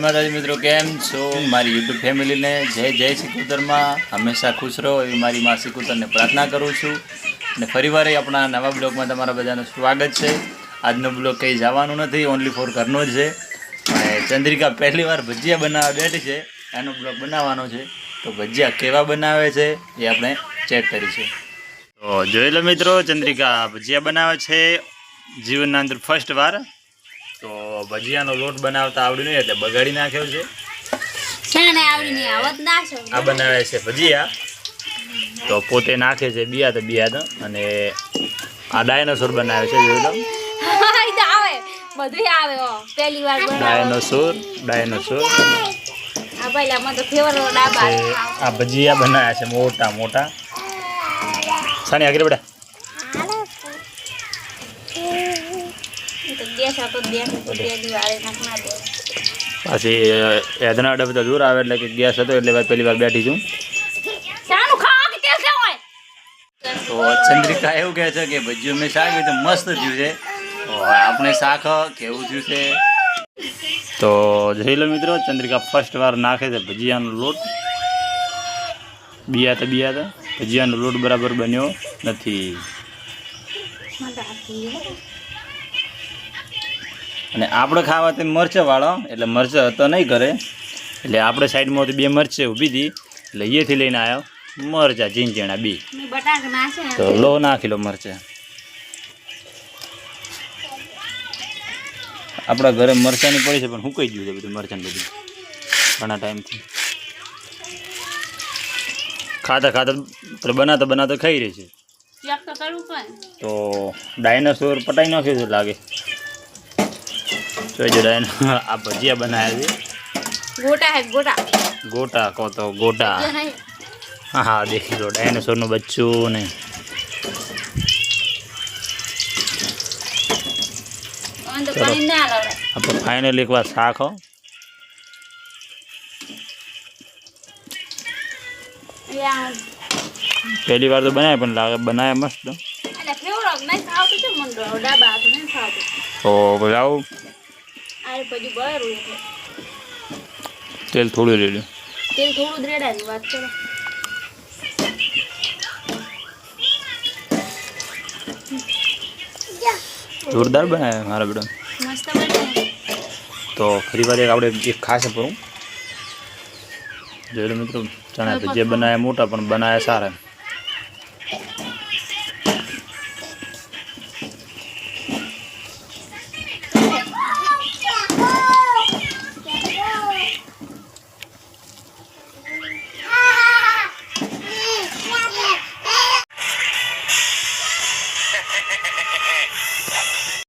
માતાજી મિત્રો, કેમ છો? મારી યુટ્યુબ ફેમિલીને જય જય સિકુતરમાં. હંમેશા ખુશ રહો એવી મારી મા સિકુતરને પ્રાર્થના કરું છું. અને ફરીવાર આપણા નવા બ્લોગમાં તમારા બધાનું સ્વાગત છે. આજનો બ્લોગ કંઈ જવાનું નથી ઓનલી ફોર ઘરનો જ છે. અને ચંદ્રિકા પહેલી વાર ભજીયા બનાવવા બેઠી છે. એનો બ્લોગ બનાવવાનો છે. તો ભજીયા કેવા બનાવે છે એ આપણે ચેક કરીશું. તો જોઈ લો મિત્રો, ચંદ્રિકા ભજીયા બનાવે છે. જીવનના અંદર ફર્સ્ટ વાર. તો ભજીયાનો લોટ બનાવતા આવડ્યું નહીં એટલે બગાડી નાખ્યો છે. આવડી આ બનાવે છે ભજીયા. તો પોતે નાખે છે બિયા તો બિયા તો. અને આ ડાયનોસોર બનાવે છે બધું આવે. પહેલી વાર ડાયનોસોર ડાયનોસોર. આ ભજીયા બનાવ્યા છે મોટા મોટા. સાની આગળ બેટા ઈ તો ગેસ હતો ગેસ હતો પહેલી વાર નાખ ના દે પાછી એદના ડબ તો દૂર આવે એટલે કે ગેસ હતો એટલે ભાઈ પહેલી વાર બેઠી છું. તો ચંદ્રિકા એવું કહે છે કે ભજીયું મેં શાક તો મસ્ત થયું છે. આપણે શાક કેવું થયું છે? તો જોઈ લો મિત્રો ચંદ્રિકા ફર્સ્ટ વાર નાખે છે ભજીયાનો લોટ. બિયા તો બિયા તો ભજીયાનો લોટ બરાબર બન્યો નથી. અને આપણે ખાવા તે મરચાં વાળો એટલે મરચાં હતો નહીં કરે એટલે આપણે સાઈડમાંથી બે મરચાં ઊભી હતી એટલે અહીંયાથી લઈને આવ્યો મરચાં ઝીંઝીણા બી. તો લો નાખી લો મરચાં. આપણા ઘરે મરચાંની પડી છે પણ સુકાઈ ગયું છે બધું મરચાં બધું. ઘણા ટાઈમથી. ખાતા ખાતા બનાવતા બનાવતા ખાઈ રહી છે. તો ડાયનાસોર પટાઈ નાખ્યું છે લાગે. જોઈજો જોડાઈને આ ભજીયા બનાવી. ગોટા હે ગોટા. ગોટા કહો તો ગોટા. હા હા દેખી લો ડાયનોસોરનું બચ્ચું ને. તો આપણે ફાઇનલ એકવાર શાક હો. પહેલી વાર તો બનાવે પણ લાગે બનાવે મસ્ત. તો ડાબા હાથ નહીં ખાવતું તો પછી આવું આ પછી બળરું એટલે. તેલ થોડું લઈ લો તેલ થોડું જ રેડાની વાત કરો. જોરદાર બનાવે મારા બેટા. મસ્ત બને તો ફરી વાર એક આપણે એક ખાસ પડું જોઈ લો મિત્રો ચણા ભજીયા બનાવ્યા મોટા પણ બનાવ્યા સારા.